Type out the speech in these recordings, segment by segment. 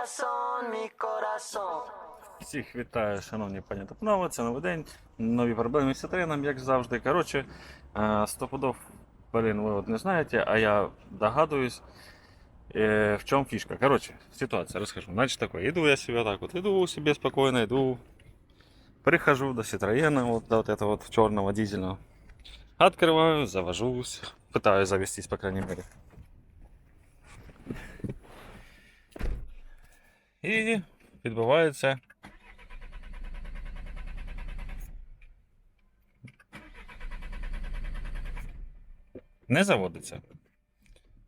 corazón, mi corazón. Всіх вітаю, шановні пані та панове, це новий день, нові проблеми з Citroen, як завжди. Коротше, е, стопудов, блін, ви от не знаєте, а я догадуюсь, е, в чому фішка. Коротше, ситуація, розкажу. Значить таке, иду я себе так вот, иду себе спокойно, иду, прихожу до Citroen, вот до вот этого вот черного дизельного, открываю, завожусь, пытаюсь завестись, по крайней мере. І відбувається не заводится.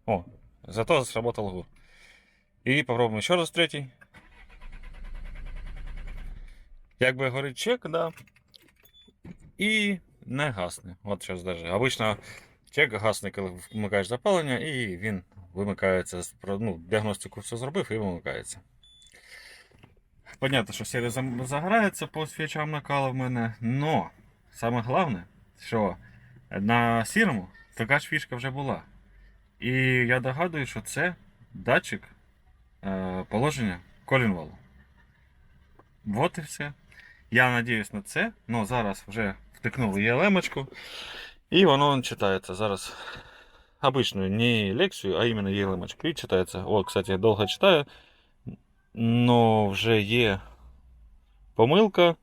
О, зато сработал гур. И попробуем еще раз третий. Як би горить чек, да. І не гасне. От зараз даже. Обично чек гасне, коли вмикаєш запалення, і він вимикається. Ну, діагностику все зробив і вимикається. Понятно, що серія загорається по свічам накала в мене, но саме головне, що на сірому така ж фішка вже була. І я догадую, що це датчик е, положення колінвалу. Вот і все. Я надіюсь на це, але зараз вже втикнули ЄЛМ-очку, і воно читається зараз обичною не лекцію, а іменно ЄЛМ-очку. І читається. О, кстати, я довго читаю. Но вже є помилка.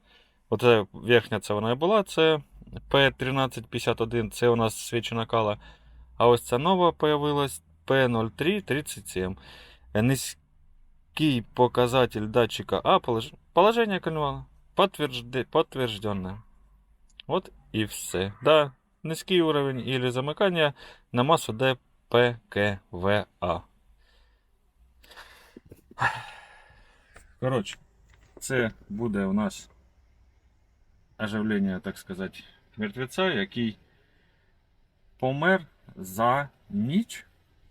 Оце верхня це вона і була, це P1351, це у нас свічі накала. А ось ця нова появилась P0337. Низький показатель датчика А, полож... положение коленвала подтвержд... подтвержденное. Вот и все. Да, низький уровень или замыкания на массу ДПКВА. Коротше, це буде у нас оживлення, так сказати, мертвеця, який помер за ніч,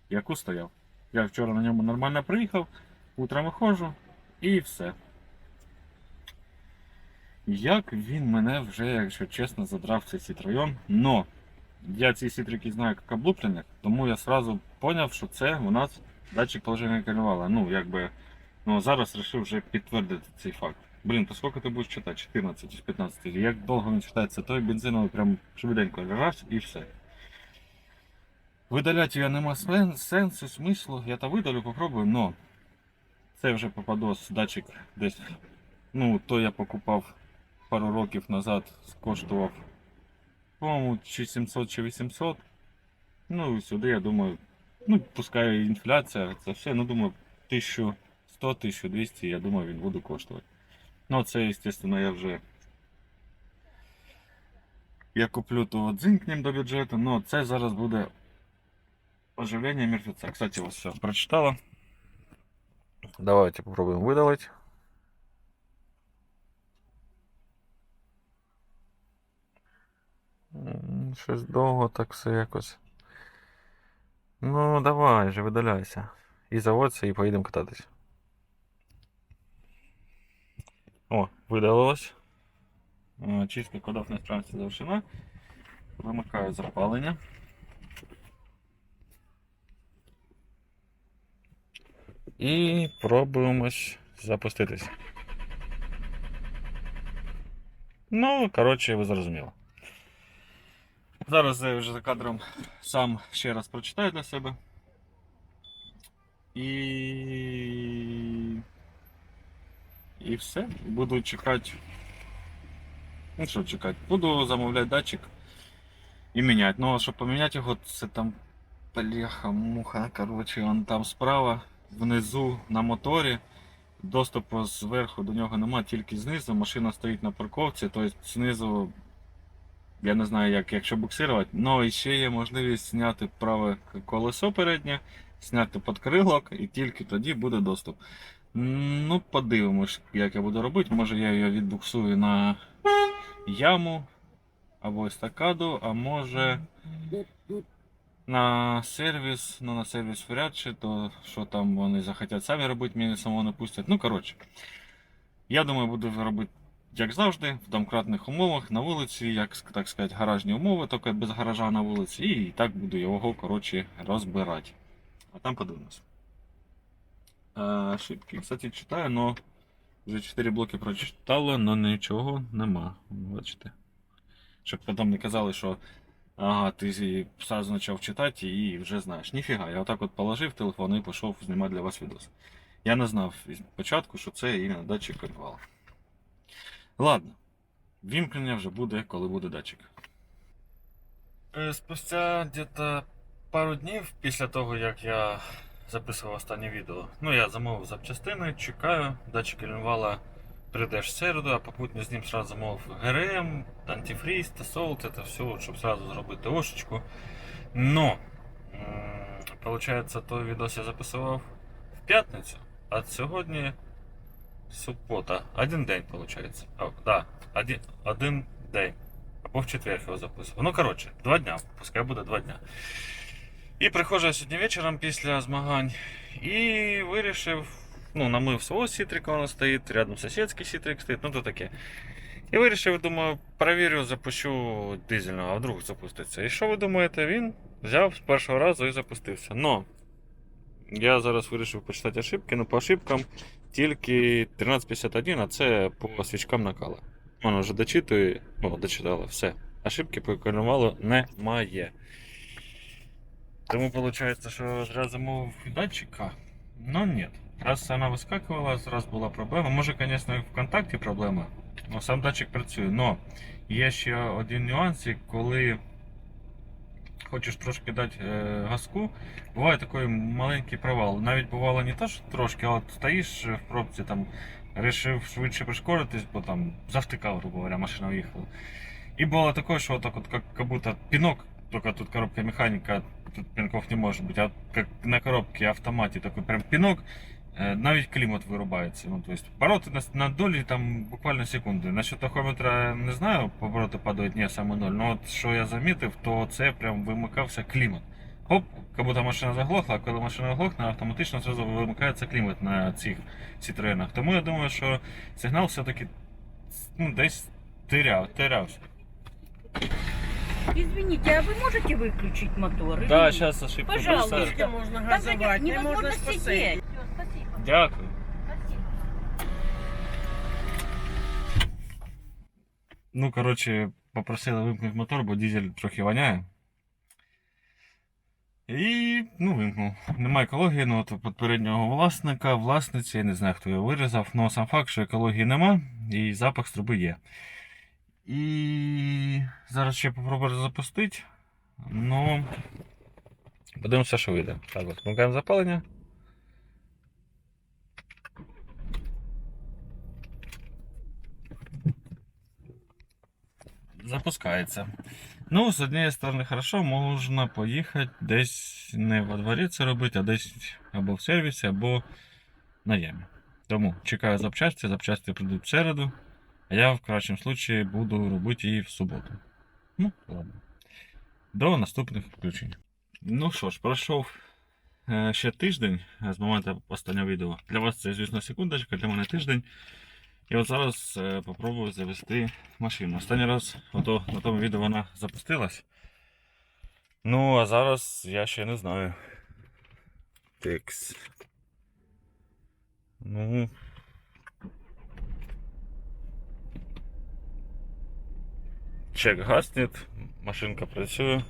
яку стояв. Я вчора на ньому нормально приїхав, утром виходжу і все. Як він мене вже, якщо чесно, задрав цей Citroen, но я ці сітрики знаю як облуплених, тому я сразу поняв, що це у нас датчик положення коленвала. Ну, якби, ну зараз вирішив вже підтвердити цей факт. Блін, то скільки ти будеш читати? 14 чи 15. Як довго він читається, той бензиновий прям швиденько раз і все. Видаляти я нема сенсу, смислу. Я то видалю, попробую, но це вже попадос датчик десь. Ну, то я покупав пару років назад, коштував, по-моєму, чи 700, чи 800. Ну, і сюди, я думаю, ну, пускай інфляція, це все, ну, думаю, 1100, 1200, я думаю, він буде коштувати. Ну, це, звісно, я вже. Я куплю то дзинкнем до бюджету, но це зараз буде оживление мертвеца. Кстати, вот все прочитала. Давайте попробуем выдалить. М, Щось довго так все якось. Ну, давай же, видаляйся. І заводься, і поїдемо кататись. О, видалилось. Е, Чистка кодов несправності завершена. Вимикаю запалення. І пробуємось запуститись. Ну, коротше, ви зрозуміли. Зараз я вже за кадром сам ще раз прочитаю для себе. І. І все. Буду чекати. Ну що чекати? Буду замовляти датчик і міняти. Ну, а щоб поміняти його, це там Бляха, муха, коротше, он там справа, внизу на моторі. Доступу зверху до нього немає, тільки знизу. Машина стоїть на парковці, тобто знизу, я не знаю, як, якщо буксирувати, але ще є можливість зняти праве колесо переднє, зняти подкрилок і тільки тоді буде доступ. Ну, подивимось, як я буду робити. Може я її відбуксую на яму або естакаду, а може на сервіс, ну на сервіс вряд чи, то що там вони захотять самі робити, мені самого не пустять. Ну, коротше. Я думаю, буду робити, як завжди, в домкратних умовах, на вулиці, як так сказати, гаражні умови, тільки без гаража на вулиці, і так буду його, коротше, розбирати. А там подивимось. Ошибки. Кстати, читаю, но вже 4 блоки прочитало, но нічого нема. Бачите. Щоб потім не казали, що ага, ти сразу почав читати і вже знаєш. Ніфіга, я отак от положив телефон і пішов знімати для вас відос. Я не знав із початку, що це іменно датчик керувала. Ладно. Вімкнення вже буде, коли буде датчик. Е, Спустя где-то пару днів після того, як я записував останнє відео. Ну, я замовив запчастини, чекаю, датчик прийде в середу, а попутно з ним сразу замовив ГРМ, антифріз, тесолт, це все, щоб сразу зробити ошечку. Но, получается, той відос я записував в п'ятницю, а сьогодні субота. Один день, получается. А, да, один, один день. Або в четвер його записував. Ну, коротше, два дня. Пускай буде два дня. І приходжу я сьогодні вечором після змагань і вирішив, ну, намив свого сітрика, воно стоїть, рядом сусідський сітрик стоїть, ну то таке. І вирішив, думаю, перевірю, запущу дизельного, а вдруг запуститься. І що ви думаєте, він взяв з першого разу і запустився. Но я зараз вирішив почитати ошибки, ну по ошибкам тільки 1351, а це по свічкам накала. Воно вже дочитує, о, дочитала, все. Ошибки по немає. Тому виходить, що зря замовив датчика, но нет. Раз вона вискакувала, раз була проблема. Може, звісно, в контакті проблема, але сам датчик працює. Но є ще один нюанс, коли хочеш трошки дати е, газку, буває такий маленький провал. Навіть бувало не то, що трошки, а от стоїш в пробці, там, вирішив швидше пришкоритись, бо там завтикав, грубо говоря, машина уїхала. І було таке, що так от, как, как будто пинок, только тут коробка механика, тут пинков не может быть, а как на коробке автомате такой прям пинок, э, навіть клімат вирубається. Ну, то есть, на, на долі там буквально секунди. Насчет тахометра не знаю, обороти падають не саме ноль, но от що я замітив, то це прям вимикався клімат. Хоп, як будто машина заглохла, а коли машина глохне, автоматично зразу вимикається клімат на цих Citroenах. Тому я думаю, що сигнал все-таки ну, десь теряв, терявся. Извините, а вы можете выключить мотор? Да, Или- сейчас ошибка. Пожалуйста. просто. Скільки можна Там же газувати, не невозможно можна спасти. сидеть. Всё, спасибо. Дякую. Спасибо. Ну, коротше, попросили вимкнути мотор, бо дизель трохи воняє. І, ну, вимкнув. Немає екології, ну от у попереднього власника, власниці, я не знаю, хто його вирізав, але сам факт, що екології нема і запах з труби є. І зараз ще попробую запустити. Ну. Подивимося, що вийде. Так, от, вмикаємо запалення. Запускається. Ну, з однієї сторони, хорошо, можна поїхати десь не во дворі це робити, а десь або в сервісі, або на ямі. Тому чекаю запчасті, запчасті прийдуть в середу, а я в кращому случаї буду робити її в суботу. Ну, ладно. До наступних включень. Ну що ж, пройшов е, ще тиждень е, з моменту останнього відео. Для вас це, звісно, секундочка, для мене тиждень. І от зараз е, попробую завести машину. Останній раз ото, на тому відео вона запустилась. Ну, а зараз я ще не знаю. Текс. Ну. Чек гаснет, машинка працює.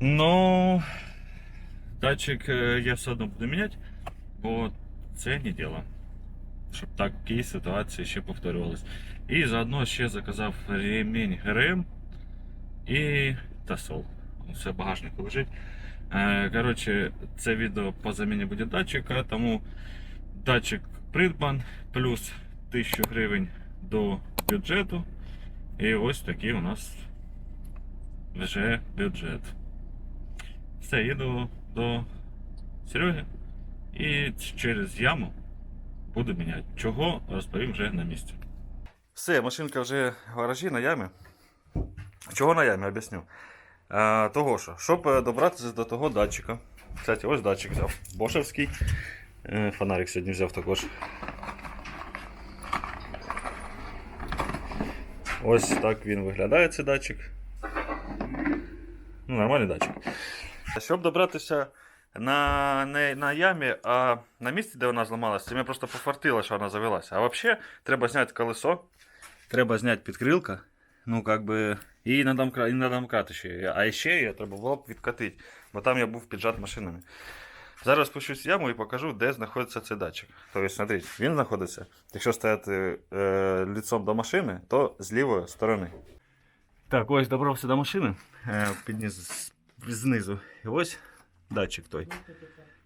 Ну. Датчик е, я все одно буду міняти, бо це не діло щоб такі ситуації ще повторювались. І заодно ще заказав ремінь ГРМ і тасол. Все в багажнику лежить. Е, Коротше, це відео по заміні буде датчика, тому датчик придбан, плюс 1000 гривень до бюджету. І ось такий у нас вже бюджет. Все, їду до Сереги і через яму буду міняти. Чого розповім вже на місці. Все, машинка вже в гаражі на ямі. Чого на ямі, об'ясню. Того що, щоб е, добратися до того датчика. Кстати, ось датчик взяв. Бошевський. Е, Фонарик сьогодні взяв також. Ось так він виглядає цей датчик. Ну, нормальний датчик. Щоб добратися на, не на ямі, а на місці, де вона зламалася, мені просто пофартило, що вона завелася. А взагалі треба зняти колесо, треба зняти підкрилка, ну как би, і на домкрат, і на домкрат ще. А ще її треба було б відкатити, бо там я був піджат машинами. Зараз спущусь в яму і покажу, де знаходиться цей датчик. Тобто, смотрите, він знаходиться, якщо стояти е, лицом до машини, то з лівої сторони. Так, ось добрався до машини, е, підніс знизу. І ось датчик той.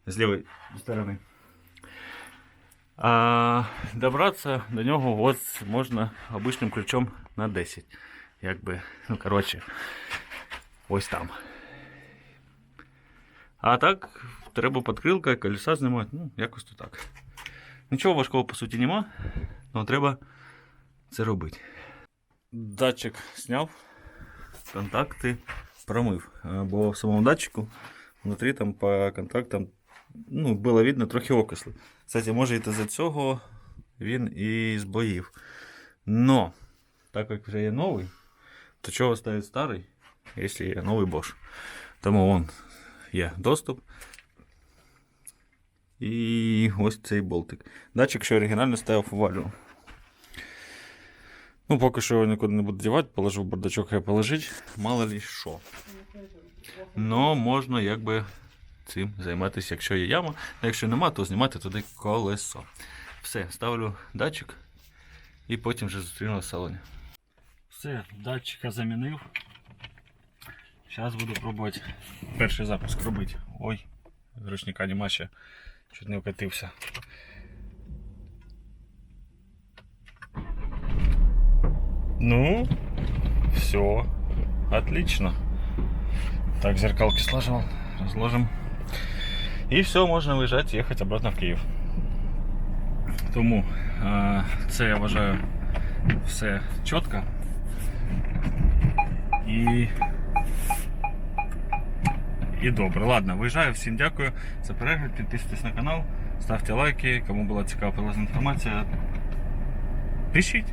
З лівої сторони. А добратися до нього ось можна обичним ключом на 10. Якби, ну коротше, ось там. А так, Треба підкрилка, колеса знімати, ну, якось то так. Нічого важкого по суті нема, але треба це робити. Датчик зняв, контакти промив. Е, Бо в самому датчику внутрі там по контактам ну, було видно трохи окисли. Кстати, може і за цього він і збоїв. Но, так як вже є новий, то чого ставить старий, якщо є новий Bosch. Тому вон є доступ. І ось цей болтик. Датчик, що оригінально ставив у. Ну, поки що його нікуди не буду дівати, положу в бардачок хай положить. Мало ли що. Но можна якби цим займатися, якщо є яма. А якщо нема, то знімати туди колесо. Все, ставлю датчик і потім вже зустріну в салоні. Все, датчика замінив. Зараз буду пробувати перший запуск робити. Ой, ручника нема ще. Чуть не вкатився. Ну, все, отлично. Так, зеркалки сложил, разложим. І все, можна виїжджати і їхати обратно в Київ. Тому е, це я вважаю все чітко. І, і добре. Ладно, виїжджаю. Всім дякую за перегляд. Підписуйтесь на канал, ставте лайки. Кому була цікава полезна інформація. Пишіть.